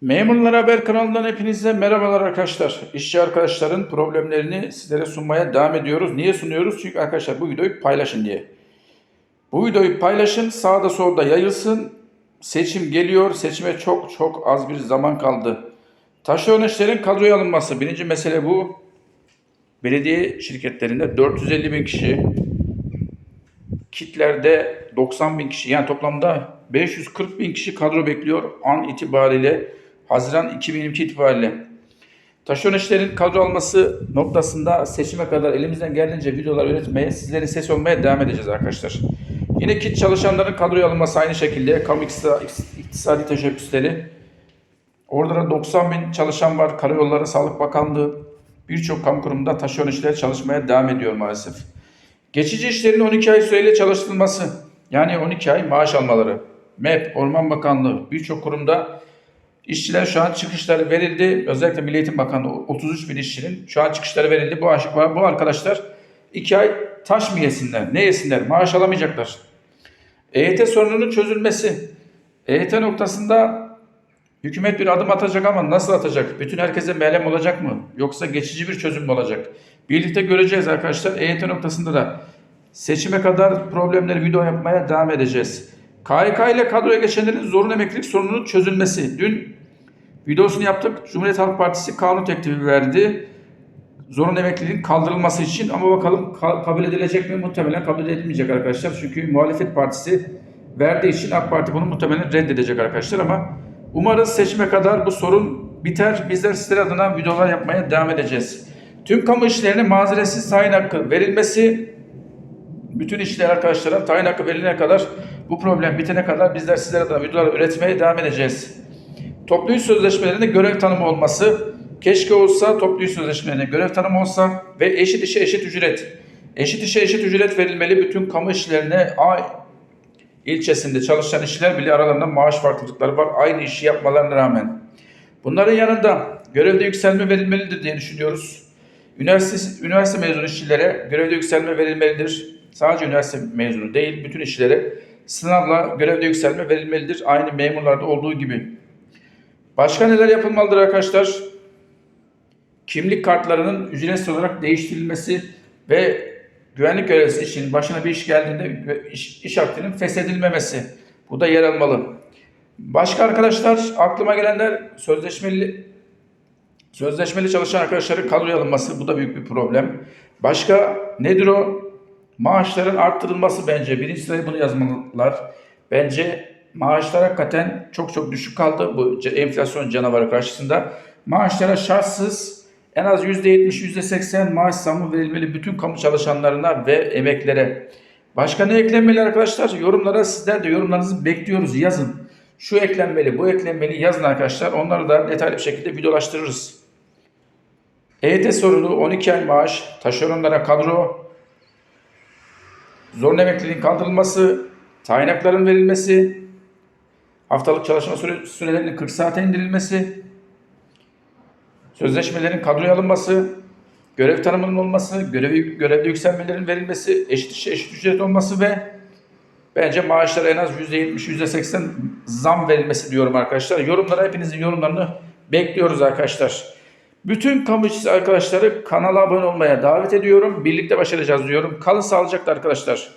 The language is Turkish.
Memurlar Haber kanalından hepinize merhabalar arkadaşlar. İşçi arkadaşların problemlerini sizlere sunmaya devam ediyoruz. Niye sunuyoruz? Çünkü arkadaşlar bu videoyu paylaşın diye. Bu videoyu paylaşın, sağda solda yayılsın. Seçim geliyor, seçime çok çok az bir zaman kaldı. Taşeron işlerin kadroya alınması. Birinci mesele bu. Belediye şirketlerinde 450 bin kişi, kitlerde 90 bin kişi yani toplamda 540 bin kişi kadro bekliyor an itibariyle Haziran 2022 itibariyle. Taşeron işlerin kadro alması noktasında seçime kadar elimizden geldiğince videolar üretmeye, sizlerin sesi olmaya devam edeceğiz arkadaşlar. Yine kit çalışanların kadroya alınması aynı şekilde kamu iktisadi, teşebbüsleri. Orada da 90 bin çalışan var. Karayolları Sağlık Bakanlığı birçok kamu kurumunda taşeron işleri çalışmaya devam ediyor maalesef. Geçici işlerin 12 ay süreyle çalıştırılması, yani 12 ay maaş almaları. MEP, Orman Bakanlığı birçok kurumda işçiler şu an çıkışları verildi. Özellikle Milli Eğitim Bakanlığı 33 bin işçinin şu an çıkışları verildi. Bu, bu arkadaşlar 2 ay taş mı yesinler, ne yesinler, maaş alamayacaklar. EYT sorununun çözülmesi. EYT noktasında hükümet bir adım atacak ama nasıl atacak? Bütün herkese melem olacak mı? Yoksa geçici bir çözüm mü olacak? Birlikte göreceğiz arkadaşlar. EYT noktasında da seçime kadar problemleri video yapmaya devam edeceğiz. KYK ile kadroya geçenlerin zorunlu emeklilik sorununun çözülmesi. Dün videosunu yaptık. Cumhuriyet Halk Partisi kanun teklifi verdi. Zorunlu emekliliğin kaldırılması için ama bakalım ka- kabul edilecek mi? Muhtemelen kabul edilmeyecek arkadaşlar. Çünkü muhalefet partisi verdiği için AK Parti bunu muhtemelen reddedecek arkadaşlar ama umarız seçime kadar bu sorun biter. Bizler sizler adına videolar yapmaya devam edeceğiz. Tüm kamu işlerine mazeretsiz tayin hakkı verilmesi bütün işler arkadaşlara tayin hakkı verilene kadar bu problem bitene kadar bizler sizler adına videolar üretmeye devam edeceğiz. Toplu iş sözleşmelerinde görev tanımı olması keşke olsa toplu iş sözleşmelerinde görev tanımı olsa ve eşit işe eşit ücret. Eşit işe eşit ücret verilmeli bütün kamu işlerine A ilçesinde çalışan işçiler bile aralarında maaş farklılıkları var aynı işi yapmalarına rağmen. Bunların yanında görevde yükselme verilmelidir diye düşünüyoruz. Üniversite, üniversite mezunu işçilere görevde yükselme verilmelidir. Sadece üniversite mezunu değil, bütün işçilere sınavla görevde yükselme verilmelidir. Aynı memurlarda olduğu gibi. Başka neler yapılmalıdır arkadaşlar? Kimlik kartlarının ücretsiz olarak değiştirilmesi ve güvenlik görevlisi için başına bir iş geldiğinde iş, iş akdinin feshedilmemesi. Bu da yer almalı. Başka arkadaşlar aklıma gelenler sözleşmeli sözleşmeli çalışan arkadaşların kadroya alınması. Bu da büyük bir problem. Başka nedir o? Maaşların arttırılması bence. Birinci sıraya bunu yazmalılar. Bence maaşlar hakikaten çok çok düşük kaldı bu enflasyon canavarı karşısında. Maaşlara şartsız en az %70, %80 maaş zammı verilmeli bütün kamu çalışanlarına ve emeklere. Başka ne eklenmeli arkadaşlar? Yorumlara sizler de yorumlarınızı bekliyoruz. Yazın. Şu eklenmeli, bu eklenmeli yazın arkadaşlar. Onları da detaylı bir şekilde videolaştırırız. EYT sorunu 12 ay maaş, taşeronlara kadro, zorunlu emekliliğin kaldırılması, tayin verilmesi, haftalık çalışma süre, sürelerinin 40 saate indirilmesi, sözleşmelerin kadroya alınması, görev tanımının olması, görevi, görevde yükselmelerin verilmesi, eşit işe eşit ücret olması ve bence maaşlara en az %70, %80 zam verilmesi diyorum arkadaşlar. Yorumlara hepinizin yorumlarını bekliyoruz arkadaşlar. Bütün kamu işçisi arkadaşları kanala abone olmaya davet ediyorum. Birlikte başaracağız diyorum. Kalın sağlıcakla arkadaşlar.